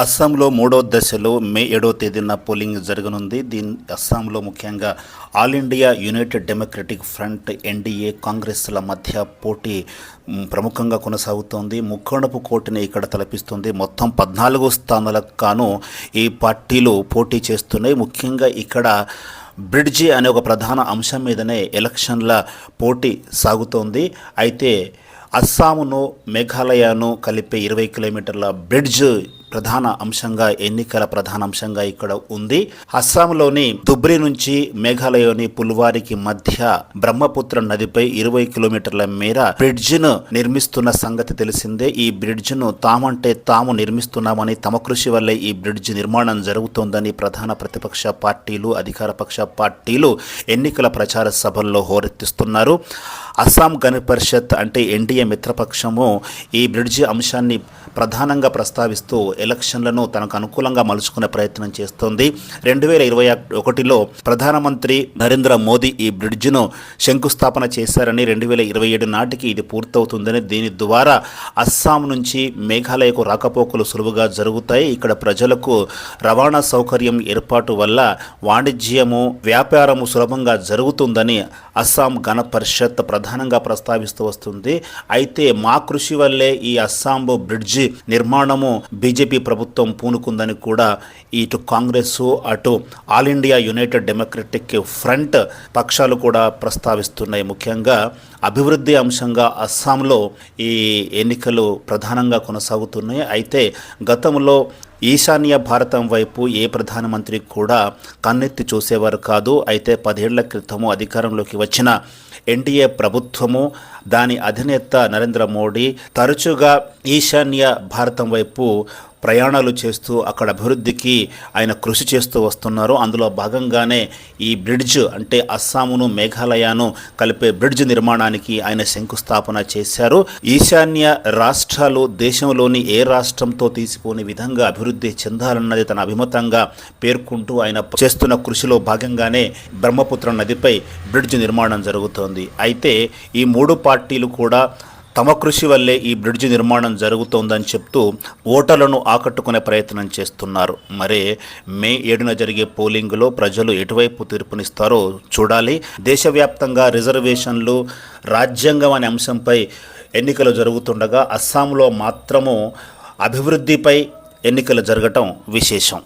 అస్సాంలో మూడో దశలో మే ఏడో తేదీన పోలింగ్ జరగనుంది. దీని అస్సాంలో ముఖ్యంగా All India United Democratic Front NDA కాంగ్రెస్ల మధ్య పోటీ ప్రముఖంగా కొనసాగుతోంది. ముక్కోణపు కోటిని ఇక్కడ తలపిస్తుంది. మొత్తం పద్నాలుగు స్థానాలకు గాను ఈ పార్టీలు పోటీ చేస్తున్నాయి. ముఖ్యంగా ఇక్కడ బ్రిడ్జి అనే ఒక ప్రధాన అంశం మీదనే ఎలక్షన్ల పోటీ సాగుతోంది. అయితే అస్సామును మేఘాలయను కలిపే ఇరవై కిలోమీటర్ల బ్రిడ్జ్ ప్రధాన అంశంగా ఎన్నికల ప్రధాన అంశంగా ఇక్కడ ఉంది. అస్సాంలోని దుబ్రి నుంచి మేఘాలయలోని పుల్వారికి మధ్య బ్రహ్మపుత్ర నదిపై ఇరవై కిలోమీటర్ల మేర బ్రిడ్జ్ను నిర్మిస్తున్న సంగతి తెలిసిందే. ఈ బ్రిడ్జ్ను తామంటే తాము నిర్మిస్తున్నామని తమ కృషి వల్లే ఈ బ్రిడ్జ్ నిర్మాణం జరుగుతోందని ప్రధాన ప్రతిపక్ష పార్టీలు అధికార పక్ష పార్టీలు ఎన్నికల ప్రచార సభల్లో హోరెత్తిస్తున్నారు. అస్సాం గణ పరిషత్ అంటే ఎన్డీఏ మిత్రపక్షము ఈ బ్రిడ్జి అంశాన్ని ప్రధానంగా ప్రస్తావిస్తూ ఎలక్షన్లను తనకు అనుకూలంగా మలుచుకునే ప్రయత్నం చేస్తోంది. రెండు వేల ఇరవై ఒకటిలో ప్రధానమంత్రి నరేంద్ర మోదీ ఈ బ్రిడ్జిను శంకుస్థాపన చేశారని రెండు వేల ఇరవై ఏడు నాటికి ఇది పూర్తవుతుందని దీని ద్వారా అస్సాం నుంచి మేఘాలయకు రాకపోకలు సులువుగా జరుగుతాయి. ఇక్కడ ప్రజలకు రవాణా సౌకర్యం ఏర్పాటు వల్ల వాణిజ్యము వ్యాపారము సులభంగా జరుగుతుందని అస్సాం గణ పరిషత్ ప్రధానంగా ప్రస్తావిస్తూ వస్తుంది. అయితే మా కృషి వల్లే ఈ అస్సాం బ్రిడ్జి నిర్మాణము బీజేపీ ప్రభుత్వం పూనుకుందని కూడా ఇటు కాంగ్రెస్ అటు All India United Democratic Front పక్షాలు కూడా ప్రస్తావిస్తున్నాయి. ముఖ్యంగా అభివృద్ధి అంశంగా అస్సాంలో ఈ ఎన్నికలు ప్రధానంగా కొనసాగుతున్నాయి. అయితే గతంలో ఈశాన్య భారతం వైపు ఏ ప్రధానమంత్రి కూడా కన్నెత్తి చూసేవారు కాదు. అయితే పదేళ్ళ క్రితము అధికారంలోకి వచ్చిన ఎన్డీఏ ప్రభుత్వము దాని అధినేత నరేంద్ర మోడీ తరచుగా ఈశాన్య భారతం వైపు ప్రయాణాలు చేస్తూ అక్కడ అభివృద్ధికి ఆయన కృషి చేస్తూ వస్తున్నారు. అందులో భాగంగానే ఈ బ్రిడ్జ్ అంటే అస్సామును మేఘాలయను కలిపే బ్రిడ్జ్ నిర్మాణానికి ఆయన శంకుస్థాపన చేశారు. ఈశాన్య రాష్ట్రాలు దేశంలోని ఏ రాష్ట్రంతో తీసిపోని విధంగా అభివృద్ధి చెందాలన్నది తన అభిమతంగా పేర్కొంటూ ఆయన చేస్తున్న కృషిలో భాగంగానే బ్రహ్మపుత్ర నదిపై బ్రిడ్జ్ నిర్మాణం జరుగుతోంది. అయితే ఈ మూడు పార్టీలు కూడా తమ కృషి వల్లే ఈ బ్రిడ్జ్ నిర్మాణం జరుగుతోందని చెప్తూ ఓటర్లను ఆకట్టుకునే ప్రయత్నం చేస్తున్నారు. మరే మే ఏడున జరిగే పోలింగ్లో ప్రజలు ఎటువైపు తీర్పునిస్తారో చూడాలి. దేశవ్యాప్తంగా రిజర్వేషన్లు రాజ్యాంగం అనే అంశంపై ఎన్నికలు జరుగుతుండగా అస్సాంలో మాత్రము అభివృద్ధిపై ఎన్నికలు జరగటం విశేషం.